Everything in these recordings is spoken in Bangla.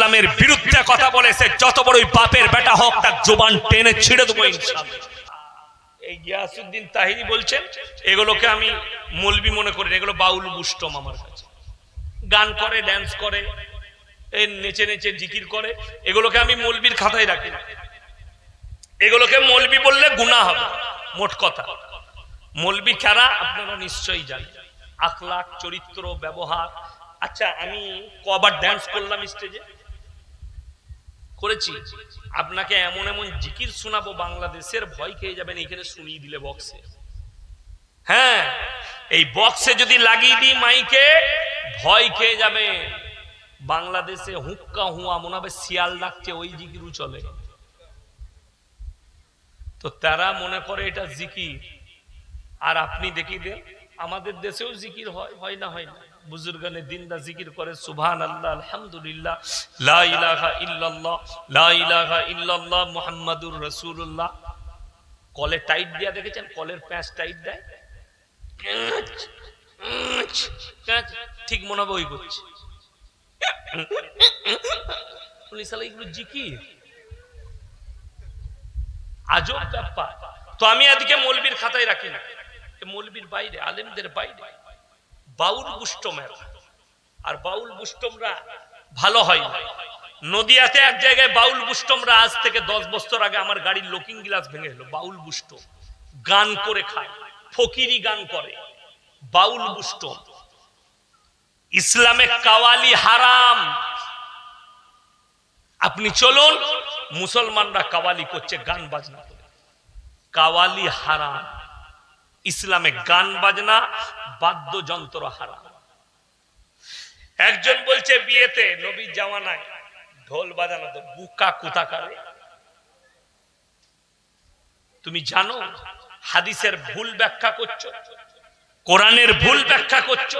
ইসলামের বিরুদ্ধে কথা বলেছে যত বড়ই বাপের বেটা হোক, তার জোবান টেনে ছিঁড়ে দেবো এই তাহিরি বলছেন, এগুলোকে আমি মলবি মনে করি এগুলো বাউল বুষ্টম আমার কাছে। গান করে ড্যান্স করে নেচে নেচে জিকির করে, এগুলোকে আমি মলবির খাতায় রাখি না। এগুলোকে মলবি বললে গুণা হবে, মোট কথা। মলবি কারা আপনারা নিশ্চয়ই জানেন। আখলাখ, চরিত্র, ব্যবহার। আচ্ছা আমি কবার ড্যান্স করলাম স্টেজে করেছি। আপনাকে এমন এমন জিকির শোনাবো, বাংলাদেশের ভয় খেয়ে যাবেন, এখানে শুনিয়ে দিলে বক্সে। হ্যাঁ এই বক্সে যদি লাগিয়ে দিই মাইকে, ভয় খেয়ে যাবে। বাংলাদেশে হুক্কা হুয়া মনে হবে শিয়াল ডাকছে, ওই জিকিরও চলে। তো তারা মনে করে এটা জিকির। আর আপনি দেখিয়ে দেন, আমাদের দেশেও জিকির হয় হয় না হয় না। বুজুর্গানে দিনদা জিকির করে সুবহান আল্লাহ আলহামদুলিল্লাহ, লা ইলাহা ইল্লাল্লাহ, লা ইলাহা ইল্লাল্লাহ মুহাম্মাদুর রাসূলুল্লাহ। কলে টাইট দিয়া দেখেছেন? কলের প্যাঁচ টাইট দেয়? ঠিক মনে হবে ওই করছে। উনি শালা এগুলো জিকির। আজব ব্যাপার। তো আমি এদিকে মৌলবীর খাতায় রাখি না। মৌলবীর বাইরে, আলেমদের বাইরে। বাউল বুষ্টমের আর বাউল বুষ্টমরা ভালো হয় না। নদিয়াতে এক জায়গায় বাউল বুষ্টমরা আজ থেকে দশ বছর আগে আমার গাড়ির লুকিং গ্লাস ভেঙে এলো বাউল বুষ্ট গান করে খায়। ফকিরি গান করে। বাউল বুষ্টম। ইসলামে কাওয়ালি হারাম। আপনি চলুন, মুসলমানরা কাওয়ালি করছে, গান বাজনা করে। কাওয়ালি হারাম। ইসলামে গান বাজনা বাদ্যযন্ত্র হারাম একজন বলছে, বিয়েতে নবীর জামানায় ঢোল বাজানো তো বুকা কুতা করে। তুমি জানো, হাদিসের ভুল ব্যাখ্যা করছ, কোরআনের ভুল ব্যাখ্যা করছ।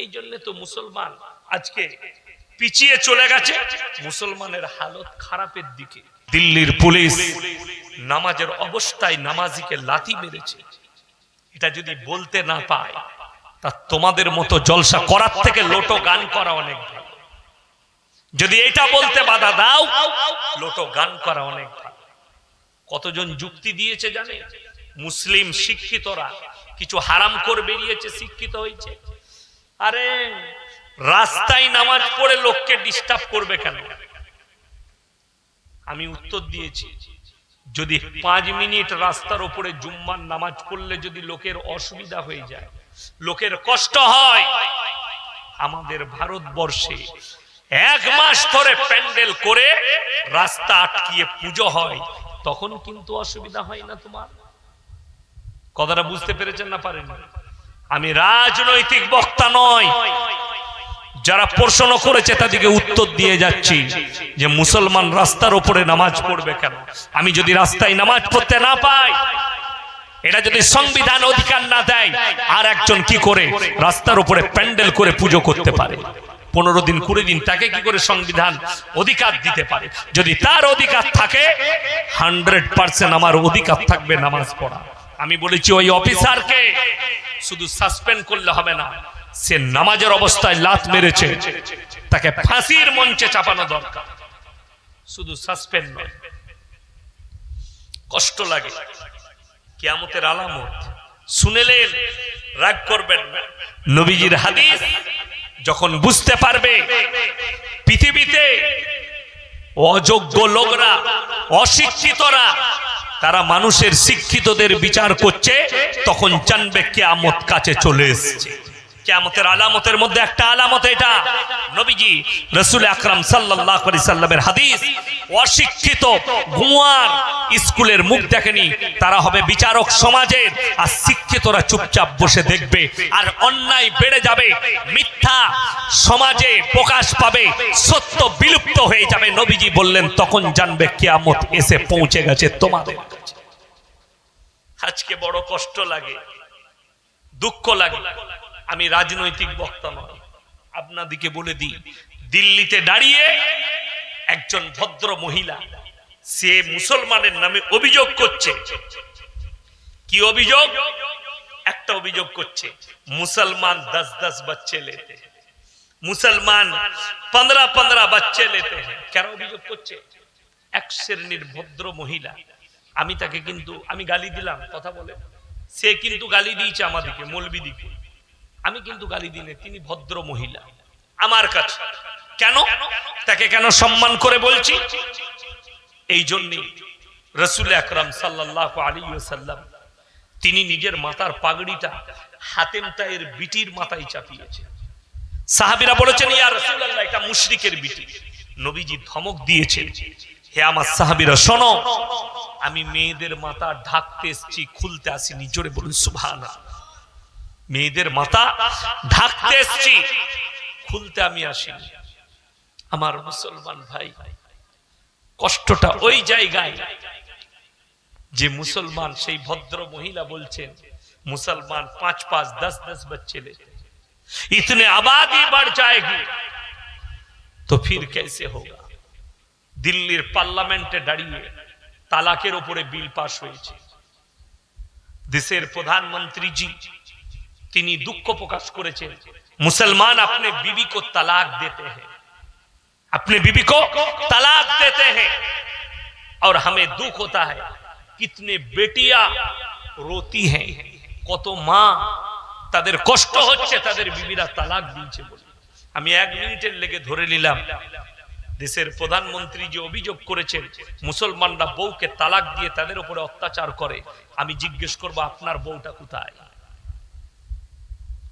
এই জন্য তো মুসলমান আজকে পিছিয়ে চলে গেছে, মুসলমানের হালত খারাপের দিকে। দিল্লির পুলিশ নামাজের অবস্থায় নামাজিকে লাথি মেরেছে। এটা যদি বলতে না পায়, তা তোমাদের মতো জলসা করার থেকে লোটো গান করা অনেক যদি এটা বলতে বাধা দাও, লোটো গান করা অনেক কতজন যুক্তি দিয়েছে জানে? মুসলিম শিক্ষিতরা কিছু হারাম করে বেরিয়েছে, শিক্ষিত হয়েছে। আরে, রাস্তায় নামাজ পড়ে লোককে ডিস্টার্ব করবে কেন? আমি উত্তর দিয়েছি। যদি পাঁচ মিনিট রাস্তার উপরে জুম্মার নামাজ পড়লে যদি লোকের অসুবিধা হয়ে যায়, লোকের কষ্ট হয়। আমাদের ভারতবর্ষে এক মাস ধরে প্যান্ডেল করে রাস্তা আটকিয়ে পুজো হয়, তখন কিন্তু অসুবিধা হয় না তোমার? কথাটা বুঝতে পেরেছেন না পারেন আমি রাজনৈতিক বক্তা নয় যারা প্রশ্ন করেছে তাদেরকে উত্তর দিয়ে যাচ্ছি যে মুসলমান রাস্তার উপরে নামাজ পড়বে কেন? আমি যদি রাস্তায় নামাজ পড়তে না পাই এটা যদি সংবিধান অধিকার না দেয়, আর একজন কি করে রাস্তার উপরে প্যান্ডেল করে পুজো করতে পারে? পনেরো দিন, কুড়ি দিন তাকে কি করে সংবিধান অধিকার দিতে পারে? যদি তার অধিকার থাকে, হান্ড্রেড পার্সেন্ট আমার অধিকার থাকবে নামাজ পড়া। আমি বলেছি, ওই অফিসারকে শুধু সাসপেন্ড করলে হবে না। সে নামাজের অবস্থায় লাত মেরেছে। তাকে ফাঁসির মঞ্চে চাপানো দরকার। শুধু সাসপেন্ড নয়। কষ্ট লাগে। কিয়ামতের আলামত। শুনেলেন রাগ করবেন নবীজির হাদিস যখন বুঝতে পারবে, পৃথিবীতে অযোগ্য লোকরা, অশিক্ষিতরা, তারা মানুষের শিক্ষিতদের বিচার করছে, তখন জানবে কেয়ামত কাছে চলে এসছে। কেয়ামতের আলামতের মধ্যে একটা আলামত এটা। নবীজি রসুল আকরাম সাল্লাহ হাদিস, অশিক্ষিত ঘুমার স্কুলের মুখ দেখেনি, তারা হবে বিচারক সমাজের, আর শিক্ষিতরা চুপচাপ বসে দেখবে, আর অন্যায় বেড়ে যাবে, মিথ্যা সমাজে প্রকাশ পাবে, সত্য বিলুপ্ত হয়ে যাবে। নবীজি বললেন, তখন জানবে কেয়ামত এসে পৌঁছে গেছে তোমাদের আজকে বড় কষ্ট লাগে, দুঃখ লাগে। আমি রাজনৈতিক বক্তা নয়। আপনাদিকে বলে দিই, দিল্লিতে দাঁড়িয়ে একজন ভদ্র মহিলা, সে মুসলমানের নামে অভিযোগ করছে। কি অভিযোগ? একটা অভিযোগ করছে, মুসলমান দশ দশ বাচ্চে লেতে মুসলমান পনেরো পনেরো বাচ্চে লেতে কেন অভিযোগ করছে? এক শ্রেণির ভদ্র মহিলা। আমি তাকে কিন্তু, আমি গালি দিলাম, কথা বলে। সে কিন্তু গালি দিয়েছে আমাদেরকে মৌলবি দিকে। আমি কিন্তু গালি দিনে তিনি ভদ্র মহিলা। আমার কাছে। কেন? তাকে কেন সম্মান করে বলছি? এই জন্যে রসুল আকরাম সাল্লাহ আলী সাল্লাম তিনি নিজের মাথার পাগড়িটা হাতেম তাইয়ের বিটির মাথায় চাপিয়েছে সাহাবিরা বলেছেন, ইয়া রাসূলুল্লাহ, এটা মুশরিকের বিটি। নবীজি ধমক দিয়েছেন, হে আমার সাহাবিরা, শোনো, আমি মেয়েদের মাথা ঢাকতে এসেছি, খুলতে আসিনি। জোরে বলুন, সুবহানাল্লাহ। মেয়েদের মাথা ঢাকতে এসেছি খুলতে আমি আসিনি আমার মুসলমান ভাই কষ্টটা ওই জায়গায় যে মুসলমান সেই ভদ্র মহিলা বলছেন মুসলমান পাঁচ পাঁচ দশ দশ बच्चे लेते हैं। इतने आबादी बढ़ जाएगी तो फिर कैसे होगा দিল্লির পার্লামেন্টে দাঁড়িয়ে তালাকের উপরে বিল পাশ হয়েছে দেশের প্রধানমন্ত্রীজি তিনি দুঃখ প্রকাশ করেছেন মুসলমান अपने बीवी को तलाक देते हैं अपने बीवी को तलाक देते हैं और हमें दुख होता है कितने बेटियां रोती हैं কত মা তাদের কষ্ট হচ্ছে তাদের বিবিরা তালাক দিয়েছে বলে আমি এক মিনিটের লেগে ধরে নিলাম দেশের প্রধানমন্ত্রী যে অভিযোগ করেছেন মুসলমানরা বউকে তালাক দিয়ে তাদের উপরে অত্যাচার করে আমি জিজ্ঞেস করব আপনার বউটা কোথায়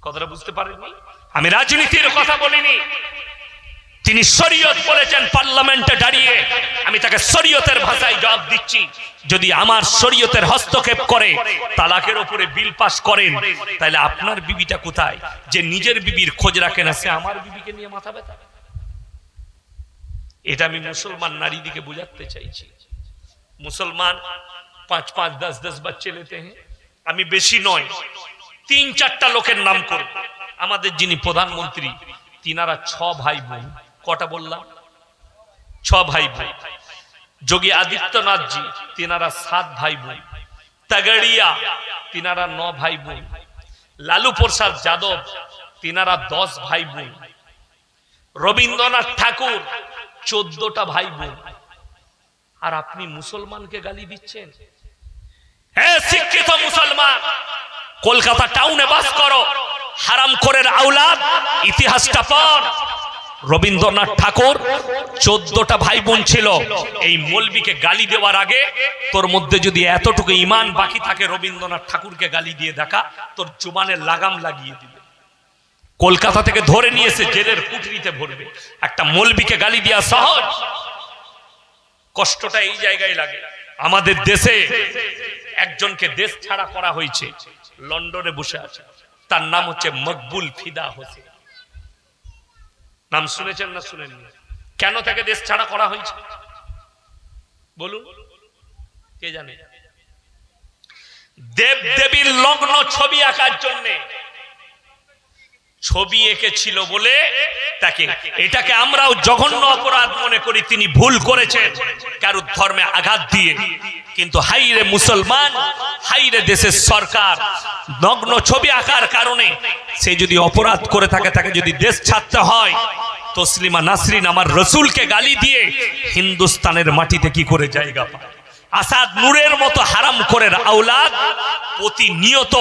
কথাটা বুঝতে পারেননি? আমি রাজনীতির কথা বলিনি। তিনি শরীয়ত বলেছেন, পার্লামেন্টে দাঁড়িয়ে আমি তাকে শরীয়তের ভাষায় জবাব দিচ্ছি। যদি আমার শরীয়তের হস্তক্ষেপ করে, তালাকের উপরে বিল পাস করেন, তাহলে আপনার বিবিটা কোথায়? যে নিজের বিবির খোঁজ রাখে না, সে আমার বিবিকে নিয়ে মাথা ব্যথা। এটা আমি মুসলমান নারী দিকে বুঝাতে চাইছি। মুসলমান পাঁচ পাঁচ, দশ দশ বাচ্চে লেতে হ্যাঁ? আমি বেশি নয় তিন চারটা লোকের নাম করব আমাদের যিনি প্রধানমন্ত্রী, তিনারা ছ ভাই বোন। কটা বললাম? ছ ভাই বোন। যোগী আদিত্যনাথ জি তিনারা সাত ভাই বোন। তাগড়িয়া, তিনারা ন ভাই বোন। লালু প্রসাদ যাদব, তিনারা দশ ভাই বোন। রবীন্দ্রনাথ ঠাকুর, চোদ্দটা ভাই বোন। আর আপনি মুসলমানকে গালি দিচ্ছেন? হ্যাঁ শিক্ষিত মুসলমান! কলকাতা টাউনে বাস করো। হারাম করের আউলাদ ইতিহাসটা পর রবীন্দ্রনাথ ঠাকুর চোদ্দটা ভাই বোন ছিল। এই মলবিকে গালি দেওয়ার আগে তোর মধ্যে যদি এতটুকু ইমান বাকি থাকে, রবীন্দ্রনাথ ঠাকুরকে গালি দিয়ে দেখা, তোর জুবানের লাগাম লাগিয়ে দিবে। কলকাতা থেকে ধরে নিয়ে এসে জেলের কুটরিতে ভরবে। একটা মলবিকে গালি দেওয়া সহজ। কষ্টটা এই জায়গায় লাগে। আমাদের দেশে একজনকে দেশ ছাড়া করা হয়েছে। লন্ডনে বসে আছে। তার নাম হচ্ছে মকবুল ফিদা হোসেন। নাম শুনেছেন না শুনেননি? কেন তাকে দেশ ছাড়া করা হয়েছে? বলুন। কে জানে? দেব দেবীর লগ্ন ছবি আঁকার জন্য ছবি এঁকেছিল বলে তাকে। এটাকে আমরাও জঘন্য অপরাধ মনে করি, তিনি ভুল করেছেন। কারুর ধর্মে আঘাত দিয়ে। কিন্তু হাইরে মুসলমান, হাইরে দেশের সরকার, নগ্ন ছবি আঁকার কারণে সে যদি অপরাধ করে থাকে, তাকে যদি দেশ ছাড়তে হয়, তসলিমা নাসরিন আমার রসুলকে গালি দিয়ে হিন্দুস্তানের মাটিতে কি করে জায়গা পায়? আসাদ নূরের মতো হারাম করে আউলাদ প্রতিনিয়ত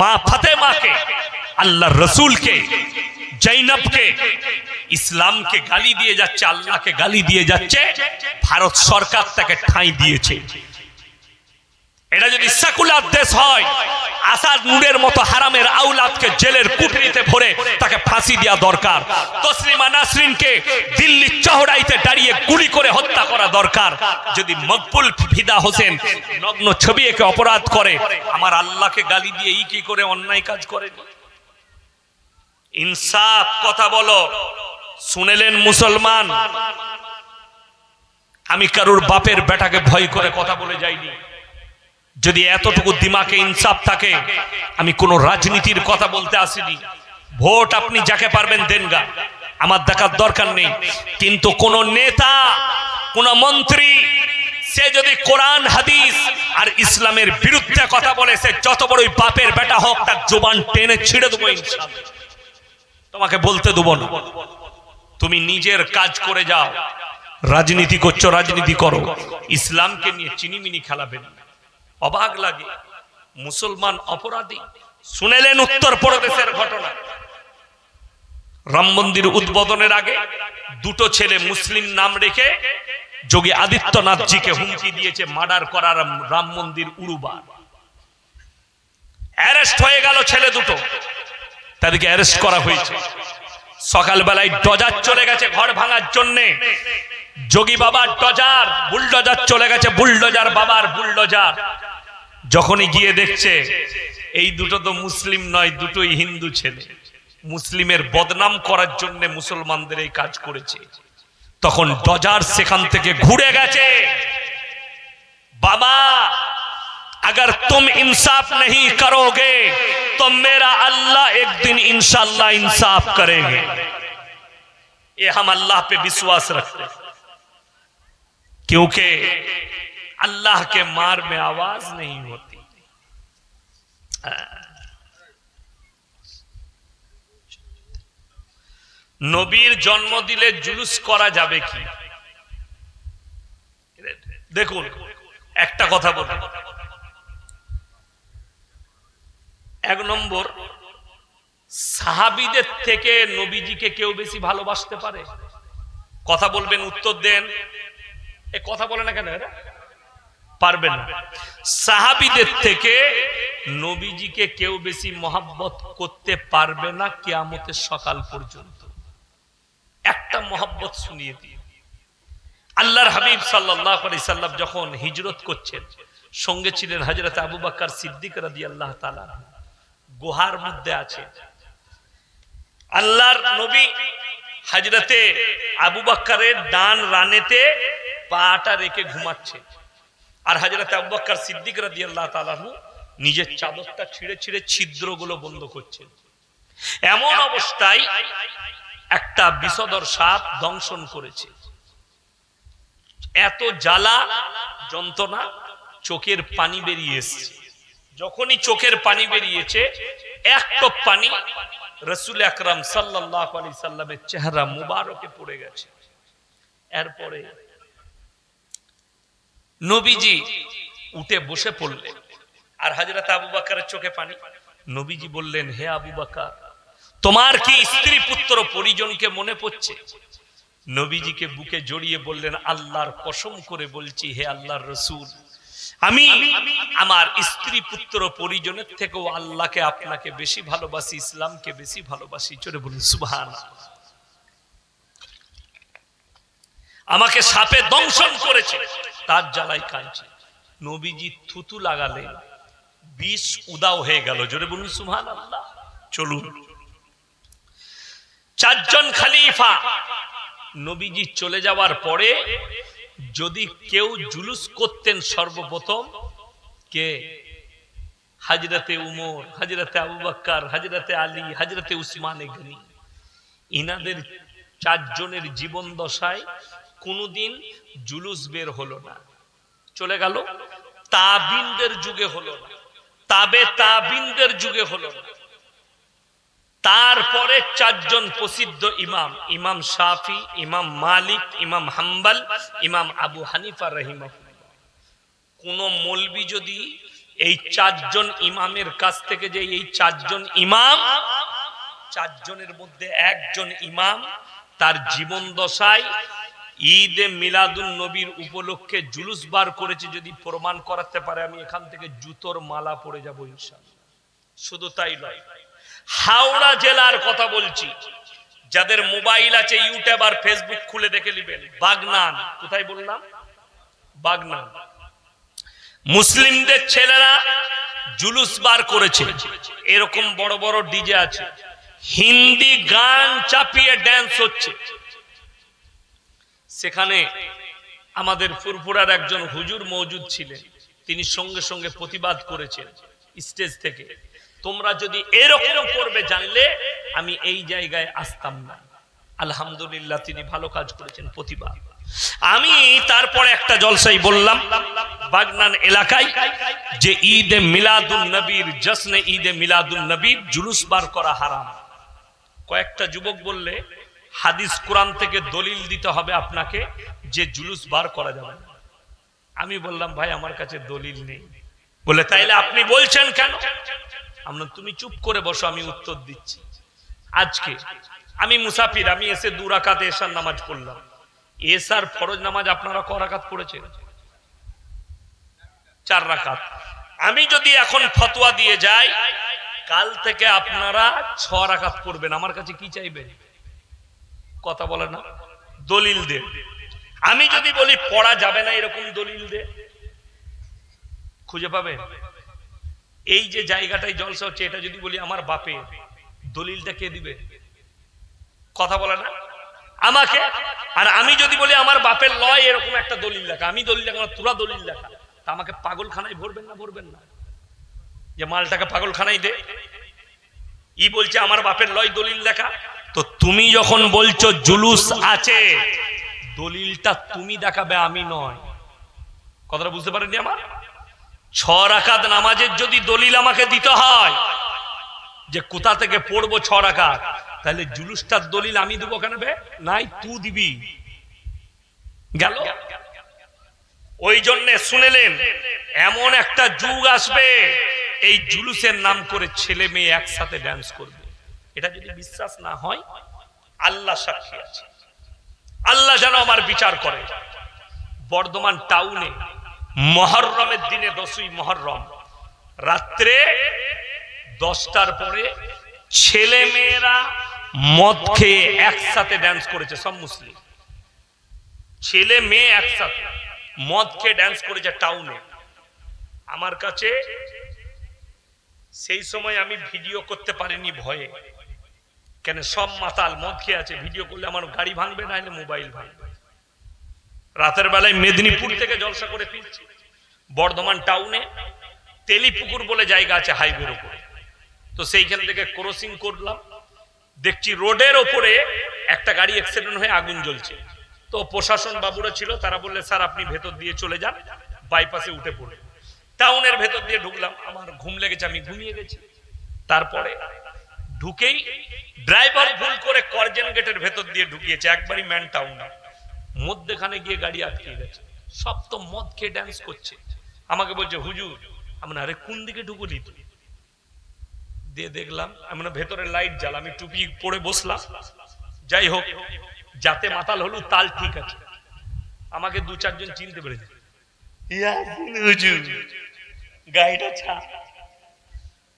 মা ফাতেমাকে আল্লাহ রসুলকে, জৈনবকে, ইসলামকে গালি দিয়ে যাচ্ছে, আল্লাহকে গালি দিয়ে যাচ্ছে, ভারত সরকার তাকে ঠাঁই দিয়েছে। এটা যদি সেকুলার দেশ হয়, আসাদ মতো হারামের আউলাদকে জেলের কুটরিতে ভরে তাকে ফাঁসি দেওয়া দরকার। তসলিমা নাসরিনকে দিল্লি চহড়াইতে দাঁড়িয়ে গুলি করে হত্যা করা দরকার। যদি মকবুল ফিদা হোসেন নগ্ন ছবি একে অপরাধ করে, আমার আল্লাহকে গালি দিয়ে ই কি করে অন্যায় কাজ করে? ইনসাফ, কথা বলো। শুনেলেন মুসলমান? আমি কারুর বাপের বেটাকে ভয় করে কথা বলে যাইনি। যদি এতটুকু দিমাকে ইনসাফ থাকে, আমি কোন রাজনীতির কথা বলতে আসিনি। ভোট আপনি যাকে পারবেন দেনগা আমার দেখার দরকার নেই। কিন্তু কোন নেতা, কোন মন্ত্রী, সে যদি কোরআন, হাদিস আর ইসলামের বিরুদ্ধে কথা বলে, সে যত বড়ই বাপের বেটা হোক, তার জোবান টেনে ছিঁড়ে দেবো ইনশাআল্লাহ। তোমাকে বলতে দেবো না। তুমি নিজের কাজ করে যাও। রাজনীতি করছ, রাজনীতি করো। ইসলামকে নিয়ে চিনিমিনি খেলাবে। অবাক লাগে। মুসলমান অপরাধী। শুনেলেন উত্তর প্রদেশের ঘটনা। রাম মন্দির উদ্বোধনের আগে দুটো ছেলে মুসলিম নাম রেখে যোগী আদিত্যনাথজিকে হুমকি দিয়েছে মার্ডার করার রাম মন্দির উড়ুবার। অ্যারেস্ট হয়ে গেল ছেলে দুটো। তাদেরকে অ্যারেস্ট করা হয়েছে সকালবেলায় ডজার চলে গেছে ঘর ভাঙার জন্যে যোগী বাবার ডজার বুলডজার চলে গেছে বুলডজার বাবার বুলডজার যখনই গিয়ে দেখছে এই দুটো তো মুসলিম নয় দুটোই হিন্দু ছেলে মুসলিমের বদনাম করার জন্য মুসলমানদের এই কাজ করেছে তখন ডজার সেখান থেকে ঘুরে গেছে বাবা अगर तुम इंसाफ नहीं करोगे तो मेरा अल्लाह एक दिन इंशाल्लाह इंसाफ करेंगे ये हम अल्लाह पे विश्वास रखते हैं क्योंकि अल्लाह के मार में आवाज नहीं होती নবীর জন্ম দিলে জুলুস করা যাবে কি দেখুন একটা কথা বলুন এক নম্বর, সাহাবিদের থেকে নবীজিকে কেউ বেশি ভালোবাসতে পারে? কথা বলবেন, উত্তর দেন। এ কথা বলে না কেন পারবেন সাহাবিদের থেকে নবীজিকে কেউ বেশি মহাব্বত করতে পারবে না কিয়ামতের সকাল পর্যন্ত। একটা মহাব্বত শুনিয়ে দিয়ে আল্লাহর হাবিব সাল্লাহ সাল্লাম যখন হিজরত করছেন, সঙ্গে ছিলেন হজরত আবু বাক্কার সিদ্দিক রাদি আল্লাহ তালা গুহার মধ্যে আছে। আল্লাহর নবী হাজরতে আবু বাক্কারের ডান রানেতে পাটা রেখে ঘুমাচ্ছে। আর হাজরাতে আবু বাক্কার সিদ্দিক রাদি আল্লাহ তালাহু নিজের চাদরটা ছিঁড়ে ছিঁড়ে ছিদ্রগুলো বন্ধ করছেন। এমন অবস্থায় একটা বিষদর সাপ দংশন করেছে। এত জ্বালা, যন্ত্রণা, চোখের পানি বেরিয়ে এসছে। যখনই চোখের পানি বেরিয়েছে, এক টপ পানি রসুল আকরাম সাল্লাহ আলি সাল্লামের চেহারা মুবারকে পড়ে গেছে। এরপরে নবীজি উঠে বসে পড়লেন। আর হাজরত আবু বাকারের চোখে পানি। নবীজি বললেন, হে আবু বাকার, তোমার কি স্ত্রী পুত্র পরিজনকে মনে পড়ছে? নবীজিকে বুকে জড়িয়ে বললেন, আল্লাহর কসম করে বলছি, হে আল্লাহর রসুল আমি আমার স্ত্রী পুত্র পরিজনের থেকেও আল্লাহকে আপনাকে বেশি ভালোবাসি ইসলামকে বেশি ভালোবাসি। চলে বলুন সুবহান আমাকে সাপে দংশন করেছে তার জ্বালাই কাঁদছে। নবীজি থুতু লাগালে বিষ উদাও হয়ে গেল। জোরে বলুন সুহান আল্লাহ চলুন। চারজন খালিফা। নবীজি চলে যাওয়ার পরে যদি কেউ জুলুস করতেন সর্বপ্রথম, কে? হাজরতে উমর, হাজরতে আবু বাক্কার হাজরতে আলী, হাজরতে উসমান গনি। ইনাদের চারজনের জীবন দশায় কোনোদিন জুলুস বের হলো না। চলে গেল। তাবিনদের যুগে হলো না। তাবে তাবিনদের যুগে হলো না। তারপরে চারজন প্রসিদ্ধ ইমাম ইমাম শাফি, ইমাম মালিক, ইমাম হাম্বাল, ইমাম আবু হানিফা রহিমা কোন মলবি যদি এই চারজন ইমামের কাছ থেকে যে এই চারজন ইমাম, চারজনের মধ্যে একজন ইমাম তার জীবন দশায় ঈদে মিলাদুন নবীর উপলক্ষে জুলুস বার করেছে যদি প্রমাণ করাতে পারে, আমি এখান থেকে জুতোর মালা পরে যাব ইনশাল্লাহ শুধু তাই নয় হাওড়া জেলার কথা বলছি। যাদের মোবাইল আছে, ইউটিউব আর ফেসবুক খুলে দেখে নেবেন। বাগনান, কোথায় বললাম? বাগনান। মুসলিমদের ছেলেরা জুলুস বার করেছে। এরকম বড় বড় ডিজে আছে। হিন্দি গান চাপিয়ে ড্যান্স হচ্ছে। সেখানে আমাদের ফুরফুরার একজন হুজুর মজুদ ছিলেন। তিনি সঙ্গে সঙ্গে প্রতিবাদ করেছেন। স্টেজ থেকে। তোমরা যদি এরকম করবে জানলে আমি এই জায়গায় আসতাম না। আলহামদুলিল্লাহ, তিনি ভালো কাজ করেছেন প্রতিবাদ আমি তারপরে একটা জলসাই বললাম, বাগনান এলাকায় যে ঈদে মিলাদুল নবীর, জশ্নে ঈদে মিলাদুল নবীর জুলুস বার করা হারাম। কয়েকটা যুবক বললে, হাদিস কোরআন থেকে দলিল দিতে হবে আপনাকে যে জুলুস বার করা যাবে আমি বললাম, ভাই, আমার কাছে দলিল নেই। বলে, তাইলে আপনি বলছেন কেন? আমরা তুমি চুপ করে বসো, আমি উত্তর দিচ্ছি। আজকে আমি মুসাফির, আমি এসে দু রাকাত এসার নামাজ পড়লাম। এসার ফরজ নামাজ আপনারা ক রাকাত পড়েছেন? চার রাকাত। আমি যদি এখন ফতোয়া দিয়ে যাই, কাল থেকে আপনারা ছ রাকাত করবেন আমার কাছে কি চাইবেন? কথা বলে না। দলিল দে। আমি যদি বলি পড়া যাবে না এরকম দলিল দে। খুঁজে পাবে এই যে জায়গাটায় জলসা হচ্ছে, এটা যদি বলি আমার বাপে দলিলটা কে দিবে? কথা বলে না? আমাকে? আর আমি যদি বলি আমার বাপের লয় এরকম একটা দলিল লেখা, আমি দলিল লেখা তোরা দলিল লেখা। তা আমাকে পাগলখানায় ভরবেন না ভরবেন না? যে মালটাকে পাগলখানায় দে। ই বলছে আমার বাপের লয় দলিল লেখা। তো তুমি যখন বলছো জুলুস আছে, দলিলটা তুমি দেখাবে, আমি নয়। কথাটা বুঝতে পারেনি আমার? ছ নামাজের যদি দলিল আমাকে দিতে হয় যে কোথা থেকে পড়ব ছ তাহলে জুলুসটার দলিল আমি দেবো কেন বে? নাই, তু দিবি। গেল? ওই জন্য শুনেলেন, এমন একটা যুগ আসবে, এই জুলুসের নাম করে ছেলে মেয়ে একসাথে ড্যান্স করবে। এটা যদি বিশ্বাস না হয়, আল্লাহ সাক্ষী আছে। আল্লাহ যেন আমার বিচার করে। বর্ধমান টাউনে মহরমের দিনে দশই মহরম। রাত্রে দশটার পরে ছেলে মেয়েরা মদ খেয়ে একসাথে ড্যান্স করেছে, সব মুসলিম। ছেলে মেয়ে একসাথে মদ খেয়ে ড্যান্স করেছে টাউনে আমার কাছে সেই সময় আমি ভিডিও করতে পারিনি ভয়ে। কেন সব মাতাল মদ খেয়ে আছে ভিডিও করলে আমার গাড়ি ভাঙবে না মোবাইল ভাঙবে। রাতের বেলায় মেদিনীপুর থেকে জলসা করে ফিরছি। বর্ধমান টাউনে তেলিপুকুর বলে জায়গা আছে হাইওয়ের উপরে। তো সেইখান থেকে ক্রসিং করলাম। দেখছি রোডের ওপরে একটা গাড়ি অ্যাক্সিডেন্ট হয়ে আগুন জ্বলছে। তো প্রশাসন বাবুরা ছিল, তারা বললে, স্যার, আপনি ভেতর দিয়ে চলে যান বাইপাসে উঠে পড়ে টাউনের ভেতর দিয়ে ঢুকলাম। আমার ঘুম লেগেছে, আমি ঘুমিয়ে গেছি। তারপরে ঢুকেই ড্রাইভার ভুল করে করজেন গেটের ভেতর দিয়ে ঢুকিয়েছে, একবারই ম্যান টাউন মধ্যেখানে গিয়ে গাড়ি আটকে গেছে। সব তো মদ খেয়ে ড্যান্স করছে। আমাকে বলছে, হুজুর, আমরা আরে কোন দিকে ঢুকুলি তুই? দিয়ে দেখলাম, আমরা ভেতরে লাইট জ্বাল, আমি টুপি পরে বসলাম। যাই হোক, যাতে মাতাল হলু, তাল ঠিক আছে। আমাকে দু চারজন চিনতে পেরেছে। গাড়িটা ছা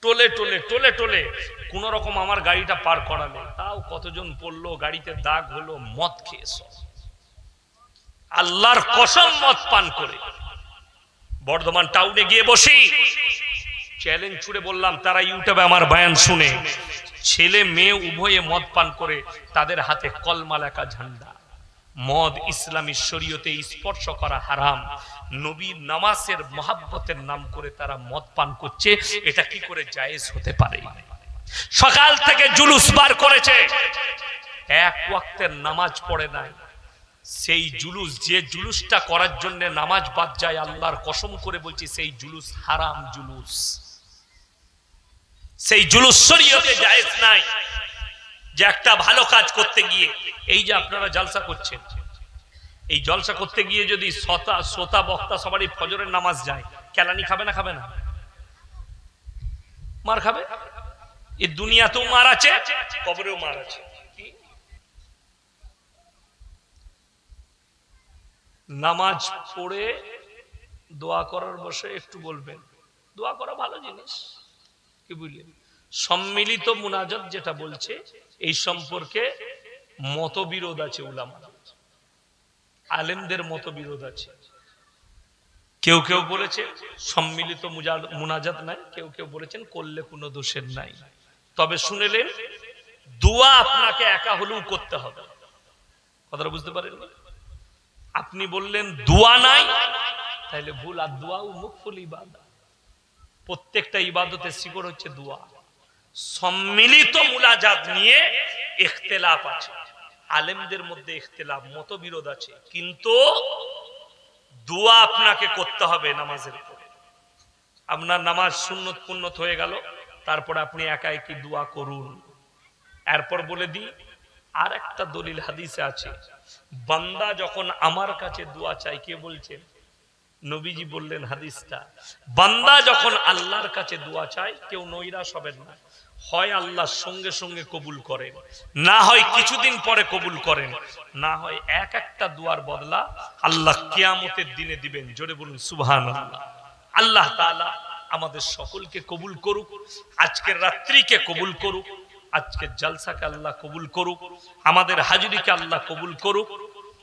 টোলে টোলে টোলে টোলে, কোন রকম আমার গাড়িটা পার করালো তাও কতজন পড়ল, গাড়িতে দাগ হলো, মদ খেয়ে আল্লাহর কসম মদ পান করে। বর্ধমান টাউনে গিয়ে বসি। চ্যালেঞ্জ ছুড়ে বললাম, তারা ইউটিউবে আমার বায়ান শুনে। ছেলে, মেয়ে উভয়ে মদ পান করে তাদের হাতে কলমা লেখা ঝান্ডা। মদ ইসলামী শরীয়তে স্পর্শ করা হারাম। নবী নামাজের মহাব্বতের নাম করে তারা মদ পান করছে। এটা কি করে জায়েজ হতে পারে? সকাল থেকে জুলুস বার করেছে। এক ওয়াক্তের নামাজ পড়ে নাই। সেই জুলুস, যে জুলুসটা করার জন্য নামাজ বাদ যায়, আল্লাহর কসম করে বলছি, সেই জুলুস হারাম জুলুস। সেই জুলুস শরীয়তে জায়েজ নাই যে একটা ভালো কাজ করতে গিয়ে, এই যে আপনারা জলসা করছেন, এই জলসা করতে গিয়ে যদি শ্রোতা শ্রোতা, বক্তা সবারই ফজরের নামাজ যায়, কেলানি খাবে না খাবে না? মার খাবে? এই দুনিয়াতেও মার আছে, কবরেও মার আছে। নামাজ পড়ে দোয়া করার বসে একটু বলবেন। দোয়া করা ভালো জিনিস, কি বুঝলেন? সম্মিলিত মুনাজাত যেটা বলছে, এই সম্পর্কে মতবিরোধ আছে উলামা আলেমদের মতবিরোধ আছে। কেউ কেউ বলেছে, সম্মিলিত মুনাজাত নাই। কেউ কেউ বলেছেন, করলে কোনো দোষের নাই। তবে শুনেলেন, দোয়া আপনাকে একা হলেও করতে হবে। কথাটা বুঝতে পারেন আপনি বললেন দোয়া নাই তাহলে ভুল আর দোয়াও মুখফুল ইবাদত। প্রত্যেকটা ইবাদতের শিকড় হচ্ছে দোয়া। সম্মিলিত মুলাজাত নিয়ে ইখতিলাফ আছে। আলেমদের মধ্যে ইখতিলাফ, মতবিরোধ আছে। কিন্তু দোয়া আপনাকে করতে হবে নামাজের পরে আপনার নামাজ সুন্নত পুন্নত হয়ে গেল, তারপরে আপনি একা একই দোয়া করুন? এরপর বলে দিই আর একটা দলিল হাদিসে আছে, বান্দা যখন আমার কাছে দোয়া চাই কে বলছেন নবীজি বললেন হাদিসটা, বান্দা যখন আল্লাহর কাছে দোয়া চায়, কেউ নৈরাশ হবেন না। হয় আল্লাহ সঙ্গে সঙ্গে কবুল করেন, না হয় কিছুদিন পরে কবুল করেন। না হয় এক একটা দুয়ার বদলা আল্লাহ কিয়ামতের দিনে দিবেন। জোরে বলুন সুবহান আল্লাহ আল্লাহ তাআলা আমাদের সকলকে কবুল করুক, আজকের রাত্রিকে কবুল করুক আজকের জলসাকে আল্লাহ কবুল করুক আমাদের হাজুরিকে আল্লাহ কবুল করুক